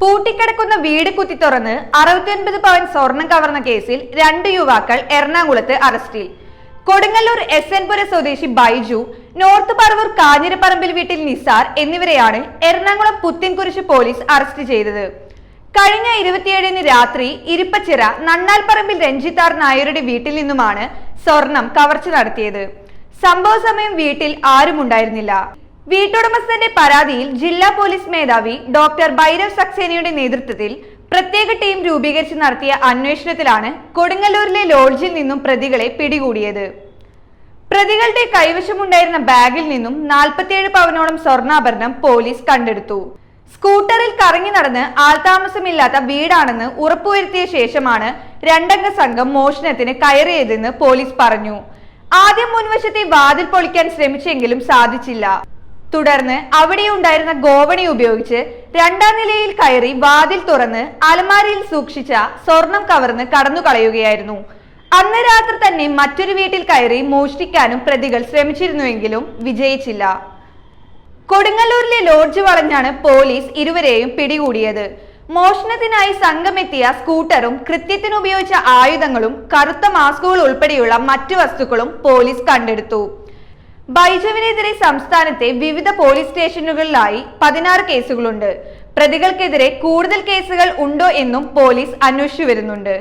പൂട്ടിക്കിടക്കുന്ന വീട് കുത്തി തുറന്ന് അറുപത്തിയൊൻപത് പവൻ സ്വർണം കവർന്ന കേസിൽ രണ്ട് യുവാക്കൾ എറണാകുളത്ത് അറസ്റ്റിൽ. കൊടുങ്ങല്ലൂർ എസ് എൻ പുര സ്വദേശി ബൈജു നോർത്ത് പറവൂർ കാഞ്ഞിരപ്പറമ്പിൽ വീട്ടിൽ നിസാർ എന്നിവരെയാണ് എറണാകുളം പുത്തിൻകുരിശ് പോലീസ് അറസ്റ്റ് ചെയ്തത്. കഴിഞ്ഞ ഇരുപത്തിയേഴിന് രാത്രി ഇരിപ്പച്ചിറ നണ്ണാൽപ്പറമ്പിൽ രഞ്ജിത്താർ നായരുടെ വീട്ടിൽ നിന്നുമാണ് സ്വർണം കവർച്ച നടത്തിയത്. സംഭവ സമയം വീട്ടിൽ ആരുമുണ്ടായിരുന്നില്ല. വീട്ടുടമസ്ഥന്റെ പരാതിയിൽ ജില്ലാ പോലീസ് മേധാവി ഡോക്ടർ ഭൈരവ് സക്സേനയുടെ നേതൃത്വത്തിൽ പ്രത്യേക ടീം രൂപീകരിച്ച് നടത്തിയ അന്വേഷണത്തിലാണ് കൊടുങ്ങല്ലൂരിലെ ലോഡ്ജിൽ നിന്നും പ്രതികളെ പിടികൂടിയത്. പ്രതികളുടെ കൈവശമുണ്ടായിരുന്ന ബാഗിൽ നിന്നും നാൽപ്പത്തിയേഴ് പവനോളം സ്വർണാഭരണം പോലീസ് കണ്ടെടുത്തു. സ്കൂട്ടറിൽ കറങ്ങി നടന്ന് ആൾതാമസമില്ലാത്ത വീടാണെന്ന് ഉറപ്പുവരുത്തിയ ശേഷമാണ് രണ്ടംഗ സംഘം മോഷണത്തിന് കയറിയതെന്ന് പോലീസ് പറഞ്ഞു. ആദ്യം മുൻവശത്തെ വാതിൽ പൊളിക്കാൻ ശ്രമിച്ചെങ്കിലും സാധിച്ചില്ല. തുടർന്ന് അവിടെയുണ്ടായിരുന്ന ഗോവണി ഉപയോഗിച്ച് രണ്ടാം നിലയിൽ കയറി വാതിൽ തുറന്ന് അലമാരയിൽ സൂക്ഷിച്ച സ്വർണം കവർന്ന് കടന്നു കളയുകയായിരുന്നു അന്ന് രാത്രി തന്നെ മറ്റൊരു വീട്ടിൽ കയറി മോഷ്ടിക്കാനും പ്രതികൾ ശ്രമിച്ചിരുന്നുവെങ്കിലും വിജയിച്ചില്ല. കൊടുങ്ങല്ലൂരിലെ ലോഡ്ജ് വളഞ്ഞാണ് പോലീസ് ഇരുവരെയും പിടികൂടിയത്. മോഷണത്തിനായി സംഘമെത്തിയ സ്കൂട്ടറും കൃത്യത്തിന് ഉപയോഗിച്ച ആയുധങ്ങളും കറുത്ത മാസ്കുകൾ ഉൾപ്പെടെയുള്ള മറ്റു വസ്തുക്കളും പോലീസ് കണ്ടെടുത്തു. ബൈജുവിനെതിരെ സംസ്ഥാനത്തെ വിവിധ പോലീസ് സ്റ്റേഷനുകളിലായി പതിനാറ് കേസുകളുണ്ട്. പ്രതികൾക്കെതിരെ കൂടുതൽ കേസുകൾ ഉണ്ടോ എന്നും പോലീസ് അന്വേഷിച്ചു വരുന്നുണ്ട്.